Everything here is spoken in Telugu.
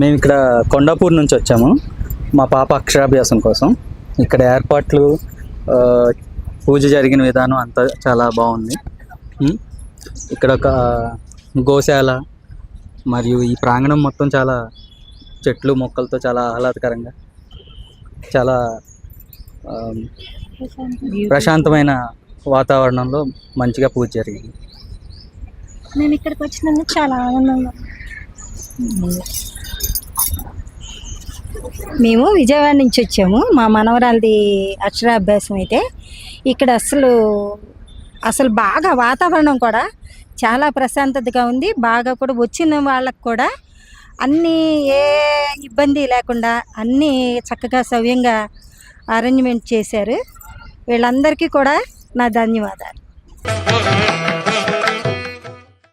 మేము ఇక్కడ కొండాపూర్ నుంచి వచ్చాము. మా పాప అక్షరాభ్యాసం కోసం. ఇక్కడ ఏర్పాట్లు పూజ జరిగిన విధానం అంతా చాలా బాగుంది. ఇక్కడ ఒక గోశాల మరియు ఈ ప్రాంగణం మొత్తం చాలా చెట్లు మొక్కలతో చాలా ఆహ్లాదకరంగా చాలా ప్రశాంతమైన వాతావరణంలో మంచిగా పూజ జరిగింది. నేను ఇక్కడికి వచ్చినందుకు చాలా ఆనందంగా మేము విజయవాడ నుంచి వచ్చాము. మా మనవరాలది అక్షరాభ్యాసం అయితే ఇక్కడ అసలు అసలు బాగా వాతావరణం కూడా చాలా ప్రశాంతతగా ఉంది. బాగా కూడా వచ్చిన వాళ్ళకు కూడా అన్నీ ఏ ఇబ్బంది లేకుండా అన్నీ చక్కగా సవ్యంగా అరేంజ్మెంట్ చేశారు. వీళ్ళందరికీ కూడా నా ధన్యవాదాలు.